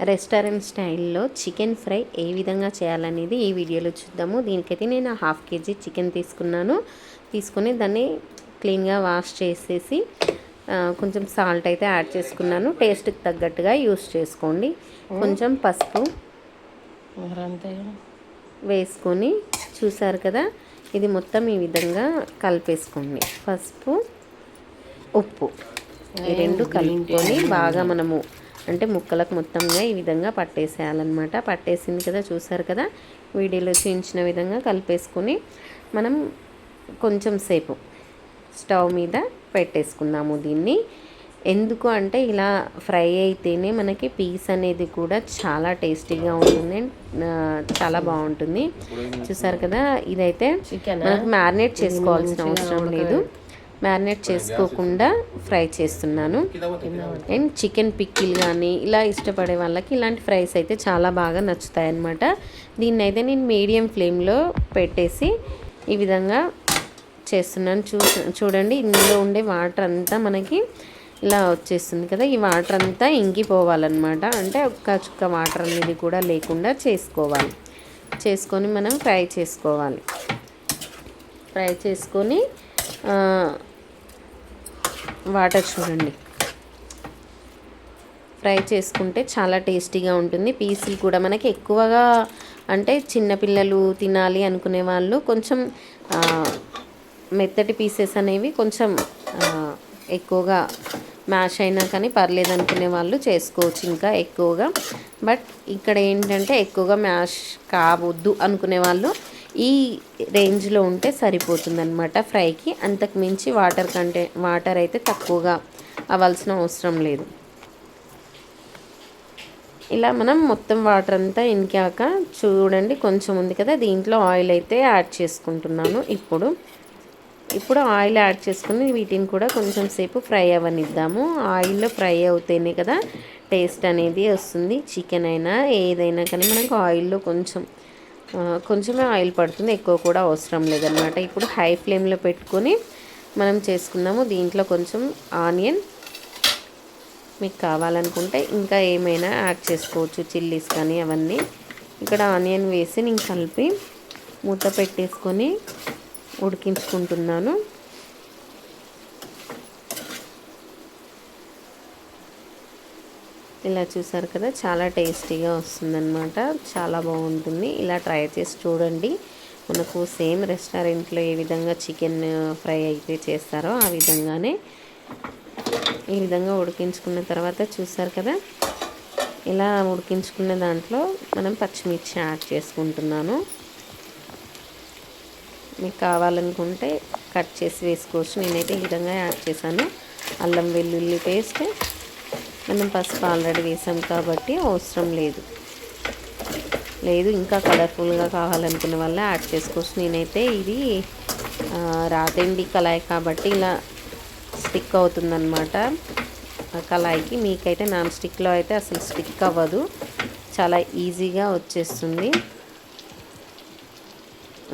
Restaurant స్టైల్లో chicken fry ఏ విధంగా చేయాలనేది ఈ వీడియోలో చూద్దాము. దీనికైతే నేను హాఫ్ కేజీ చికెన్ తీసుకున్నాను. తీసుకొని దాన్ని క్లీన్గా వాష్ చేసేసి కొంచెం సాల్ట్ అయితే యాడ్ చేసుకున్నాను. టేస్ట్కి తగ్గట్టుగా యూస్ చేసుకోండి. కొంచెం పసుపు వేసుకొని చూసారు కదా ఇది మొత్తం ఈ విధంగా కలిపేసుకోండి. పసుపు ఉప్పు ఈ రెండు కలుపుకొని బాగా మనము అంటే ముక్కలకు మొత్తంగా ఈ విధంగా పట్టేసేయాలన్నమాట. పట్టేసింది కదా చూసారు కదా? వీడియోలో చూపించిన విధంగా కలిపేసుకొని మనం కొంచెం సేపు స్టవ్ మీద పెట్టేసుకుందాము దీన్ని. ఎందుకు అంటే ఇలా ఫ్రై అయితేనే మనకి పీస్ అనేది కూడా చాలా టేస్టీగా ఉంటుంది చాలా బాగుంటుంది. చూసారు కదా? ఇదైతే మనకు మ్యారినేట్ చేసుకోవాల్సిన అవసరం లేదు. మ్యారినేట్ చేసుకోకుండా ఫ్రై చేస్తున్నాను. అండ్ చికెన్ పిక్కిల్ కానీ ఇలా ఇష్టపడే వాళ్ళకి ఇలాంటి ఫ్రైస్ అయితే చాలా బాగా నచ్చుతాయి అన్నమాట దీన్ని అయితే నేను మీడియం ఫ్లేమ్లో పెట్టేసి ఈ విధంగా చేస్తున్నాను. చూ చూడండి ఇందులో ఉండే వాటర్ అంతా మనకి ఇలా వచ్చేస్తుంది కదా ఈ వాటర్ అంతా ఇంకిపోవాలన్నమాట. అంటే ఒక్క చుక్క వాటర్ అనేది కూడా లేకుండా చేసుకోవాలి. చేసుకొని మనం ఫ్రై చేసుకోవాలి. ఫ్రై చేసుకొని వాటర్ చూడండి. ఫ్రై చేసుకుంటే చాలా టేస్టీగా ఉంటుంది. పీసులు కూడా మనకి ఎక్కువగా అంటే చిన్నపిల్లలు తినాలి అనుకునే వాళ్ళు కొంచెం మెత్తటి పీసెస్ అనేవి కొంచెం ఎక్కువగా మ్యాష్ అయినా కానీ పర్లేదు అనుకునే వాళ్ళు చేసుకోవచ్చు ఇంకా ఎక్కువగా. బట్ ఇక్కడ ఏంటంటే ఎక్కువగా మ్యాష్ కావద్దు అనుకునే వాళ్ళు ఈ రేంజ్లో ఉంటే సరిపోతుందన్నమాట ఫ్రైకి. అంతకు మించి వాటర్ కంటే వాటర్ అయితే తక్కువగా అవ్వాల్సిన అవసరం లేదు. ఇలా మనం మొత్తం వాటర్ అంతా ఇంకాక చూడండి కొంచెం ఉంది కదా దీంట్లో ఆయిల్ అయితే యాడ్ చేసుకుంటున్నాను ఇప్పుడు. ఇప్పుడు ఆయిల్ యాడ్ చేసుకుని వీటిని కూడా కొంచెం సేపు ఫ్రై అవ్వనిద్దాము. ఆయిల్లో ఫ్రై అవుతేనే కదా టేస్ట్ అనేది వస్తుంది. చికెన్ అయినా ఏదైనా కానీ మనకు ఆయిల్లో కొంచెం కొంచెమే ఆయిల్ పడుతుంది ఎక్కువ కూడా అవసరం లేదనమాట ఇప్పుడు హై ఫ్లేమ్లో పెట్టుకొని మనం చేసుకున్నాము దీంట్లో కొంచెం ఆనియన్ మీకు కావాలనుకుంటే ఇంకా ఏమైనా యాడ్ చేసుకోవచ్చు చిల్లీస్ కానీ అవన్నీ. ఇక్కడ ఆనియన్ వేసి నేను కలిపి మూత పెట్టేసుకొని ఉడికించుకుంటున్నాను. ఇలా చూసారు కదా చాలా టేస్టీగా వస్తుందన్నమాట. చాలా బాగుంటుంది. ఇలా ట్రై చేసి చూడండి. మనకు సేమ్ రెస్టారెంట్లో ఏ విధంగా చికెన్ ఫ్రై అయితే చేస్తారో ఆ విధంగానే ఈ విధంగా ఉడికించుకున్న తర్వాత చూసారు కదా ఇలా ఉడికించుకున్న దాంట్లో మనం పచ్చిమిర్చి యాడ్ చేసుకుంటున్నాను. మీకు కావాలనుకుంటే కట్ చేసి వేసుకోవచ్చు. నేనైతే ఈ విధంగా యాడ్ చేశాను. అల్లం వెల్లుల్లి పేస్ట్ మనం పసుపు ఆల్రెడీ వేసాం కాబట్టి అవసరం లేదు. లేదు ఇంకా కలర్ఫుల్గా కావాలనుకున్న వల్ల యాడ్ చేసుకోవచ్చు. నేనైతే ఇది రాతండి కళాయి కాబట్టి ఇలా స్టిక్ అవుతుందన్నమాట. ఆ కళాయికి మీకైతే నాన్ స్టిక్లో అయితే అసలు స్టిక్ అవ్వదు. చాలా ఈజీగా వచ్చేస్తుంది.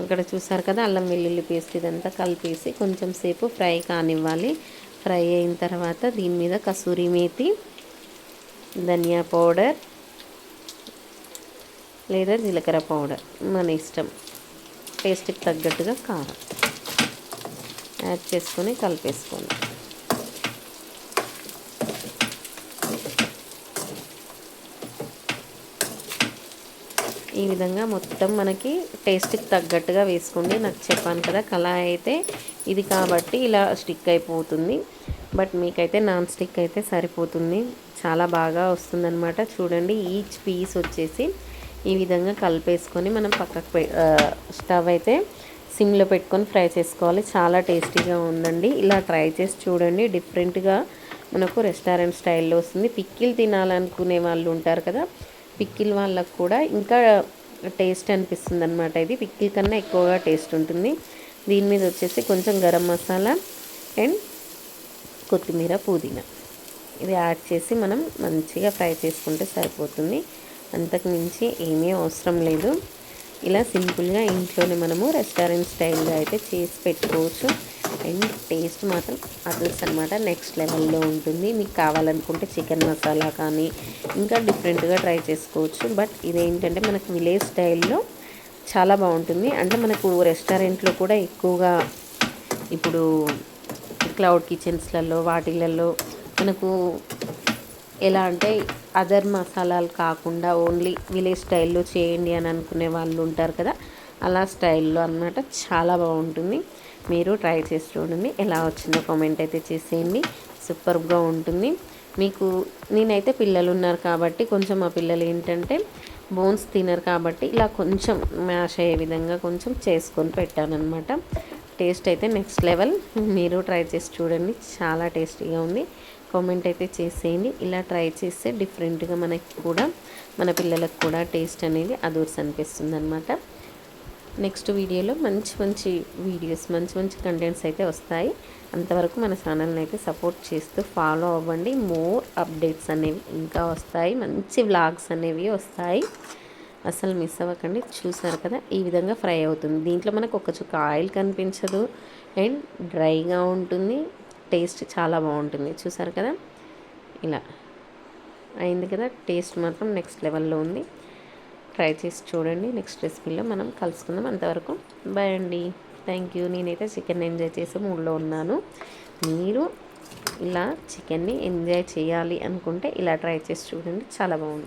ఇక్కడ చూసారు కదా అల్లం వెల్లుల్లి పేస్ట్ ఇదంతా కలిపేసి కొంచెం సేపు ఫ్రై కానివ్వాలి. ఫ్రై అయిన తర్వాత దీని మీద కసూరి మేతి ధనియా పౌడర్ లేదా జీలకర్ర పౌడర్ మన ఇష్టం. టేస్ట్కి తగ్గట్టుగా కారం యాడ్ చేసుకొని కలిపేసుకోండి. ఈ విధంగా మొత్తం మనకి టేస్ట్కి తగ్గట్టుగా వేసుకోండి. నాకు చెప్పాను కదా కళాయి అయితే ఇది కాబట్టి ఇలా స్టిక్ అయిపోతుంది. బట్ మీకైతే నాన్ స్టిక్ అయితే సరిపోతుంది. చాలా బాగా వస్తుందన్నమాట. చూడండి ఈచ్ పీస్ వచ్చేసి ఈ విధంగా కలిపేసుకొని మనం పక్కకు పె స్టవ్ అయితే సిమ్లో పెట్టుకొని ఫ్రై చేసుకోవాలి. చాలా టేస్టీగా ఉందండి. ఇలా ట్రై చేసి చూడండి. డిఫరెంట్గా మనకు రెస్టారెంట్ స్టైల్లో వస్తుంది. పిక్కిల్ తినాలనుకునే వాళ్ళు ఉంటారు కదా పిక్కిల్ వాళ్ళకు కూడా ఇంకా టేస్ట్ అనిపిస్తుంది అనమాట ఇది. పిక్కిల్ కన్నా ఎక్కువగా టేస్ట్ ఉంటుంది. దీని మీద వచ్చేసి కొంచెం గరం మసాలా అండ్ కొత్తిమీర పుదీనా. ఇది యాడ్ చేసి మనం మంచిగా ఫ్రై చేసుకుంటే సరిపోతుంది. అంతకు మించి ఏమీ అవసరం లేదు. ఇలా సింపుల్గా ఇంట్లోనే మనము రెస్టారెంట్ స్టైల్గా అయితే చేసి పెట్టుకోవచ్చు. అండ్ టేస్ట్ మాత్రం అదర్స్ అనమాట నెక్స్ట్ లెవెల్లో ఉంటుంది. మీకు కావాలనుకుంటే చికెన్ మసాలా కానీ ఇంకా డిఫరెంట్గా ట్రై చేసుకోవచ్చు. బట్ ఇదేంటంటే మనకు విలేజ్ స్టైల్లో చాలా బాగుంటుంది. అంటే మనకు రెస్టారెంట్లో కూడా ఎక్కువగా ఇప్పుడు క్లౌడ్ కిచెన్స్లలో వాటిలలో మనకు ఎలా అంటే అదర్ మసాలాలు కాకుండా ఓన్లీ విలేజ్ స్టైల్లో చేయండి అని అనుకునే వాళ్ళు ఉంటారు కదా అలా స్టైల్లో అన్నమాట చాలా బాగుంటుంది. మీరు ట్రై చేసి చూడండి ఎలా వచ్చిందో కామెంట్ అయితే చేసేయండి. సూపర్గా ఉంటుంది. మీకు నేనైతే పిల్లలు ఉన్నారు కాబట్టి కొంచెం మా పిల్లలు ఏంటంటే బోన్స్ తినరు కాబట్టి ఇలా కొంచెం మ్యాష్ అయ్యే విధంగా కొంచెం చేసుకొని పెట్టాను అనమాట టేస్ట్ అయితే నెక్స్ట్ లెవెల్. మీరు ట్రై చేసి చూడండి. చాలా టేస్టీగా ఉంది. కామెంట్ అయితే చేసేయండి. ఇలా ట్రై చేస్తే డిఫరెంట్గా మనకి కూడా మన పిల్లలకు కూడా టేస్ట్ అనేది అదూర్స్ అనిపిస్తుంది అనమాట నెక్స్ట్ వీడియోలో మంచి మంచి వీడియోస్ మంచి మంచి కంటెంట్స్ అయితే వస్తాయి. అంతవరకు మన ఛానల్ని అయితే సపోర్ట్ చేస్తూ ఫాలో అవ్వండి. మోర్ అప్డేట్స్ అనేవి ఇంకా వస్తాయి. మంచి వ్లాగ్స్ అనేవి వస్తాయి. అసలు మిస్ అవ్వకండి. చూసారు కదా ఈ విధంగా ఫ్రై అవుతుంది. దీంట్లో మనకు ఒక చుక్క ఆయిల్ కనిపించదు. అండ్ డ్రైగా ఉంటుంది. టేస్ట్ చాలా బాగుంటుంది. చూసారు కదా? ఇలా అయింది కదా? టేస్ట్ మాత్రం నెక్స్ట్ లెవెల్లో ఉంది. ట్రై చేసి చూడండి. నెక్స్ట్ రెసిపీలో మనం కలుసుకుందాం. అంతవరకు బాయ్ అండి. Thank you. నేనైతే చికెన్ ఎంజాయ్ చేసే మూడ్లో ఉన్నాను. మీరు ఇలా చికెన్ని ఎంజాయ్ చేయాలి అనుకుంటే ఇలా ట్రై చేసి చూడండి. చాలా బాగుంది.